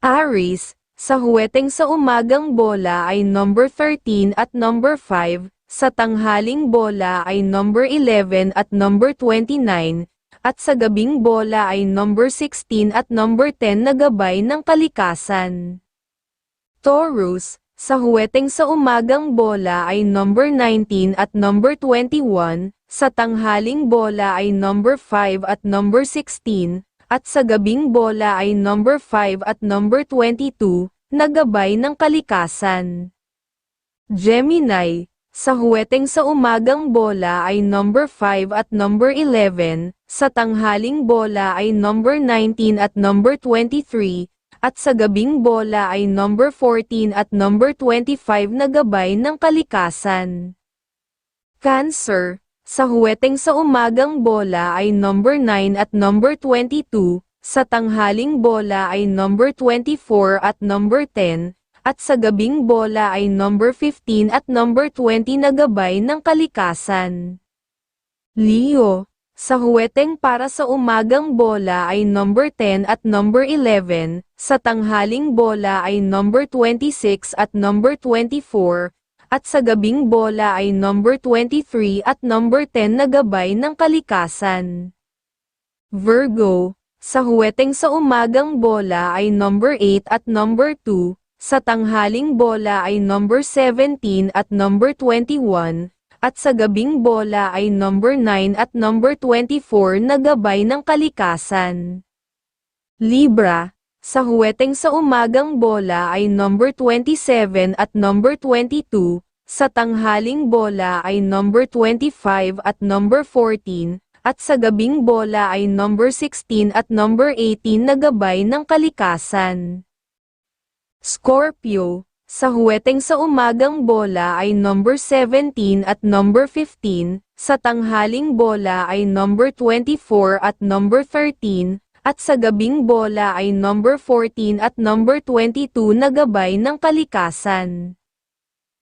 Aris, sa huweteng sa umagang bola ay number 13 at number 5, sa tanghaling bola ay number 11 at number 29, at sa gabing bola ay number 16 at number 10 na gabay ng kalikasan. Taurus, sa huweteng sa umagang bola ay number 19 at number 21, sa tanghaling bola ay number 5 at number 16, at sa gabing bola ay number 5 at number 22, na gabay ng kalikasan. Gemini, sa huweteng sa umagang bola ay number 5 at number 11, sa tanghaling bola ay number 19 at number 23, at sa gabing bola ay number 14 at number 25 na gabay ng kalikasan. Cancer, sa huweteng sa umagang bola ay number 9 at number 22, sa tanghaling bola ay number 24 at number 10, at sa gabing bola ay number 15 at number 20 na gabay ng kalikasan. Leo, sa huweteng para sa umagang bola ay number 10 at number 11, sa tanghaling bola ay number 26 at number 24, at sa gabing bola ay number 23 at number 10 na gabay ng kalikasan. Virgo, sa huweteng sa umagang bola ay number 8 at number 2, sa tanghaling bola ay number 17 at number 21, at sa gabing bola ay number 9 at number 24 na gabay ng kalikasan. Libra, sa huweteng sa umagang bola ay number 27 at number 22, sa tanghaling bola ay number 25 at number 14, at sa gabing bola ay number 16 at number 18 na gabay ng kalikasan. Scorpio, sa huweteng sa umagang bola ay number 17 at number 15, sa tanghaling bola ay number 24 at number 13, at sa gabing bola ay number 14 at number 22 na gabay ng kalikasan.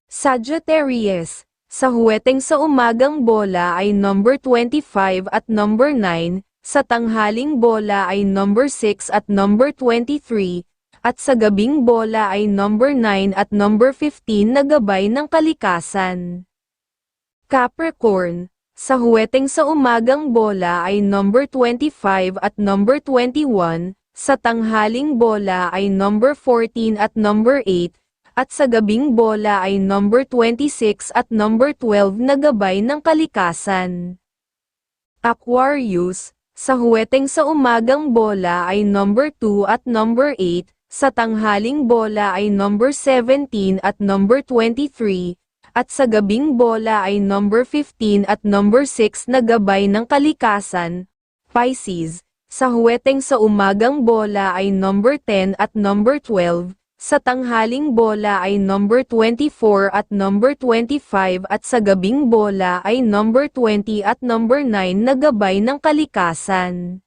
Sagittarius, sa huweteng sa umagang bola ay number 25 at number 9, sa tanghaling bola ay number 6 at number 23, at sa gabing bola ay number 9 at number 15 na gabay ng kalikasan. Capricorn, sa huweteng sa umagang bola ay number 25 at number 21, sa tanghaling bola ay number 14 at number 8, at sa gabing bola ay number 26 at number 12 na gabay ng kalikasan. Aquarius, sa huweteng sa umagang bola ay number 2 at number 8, sa tanghaling bola ay number 17 at number 23, at sa gabing bola ay number 15 at number 6 na gabay ng kalikasan. Pisces, sa huweteng sa umagang bola ay number 10 at number 12, sa tanghaling bola ay number 24 at number 25 at sa gabing bola ay number 20 at number 9 na gabay ng kalikasan.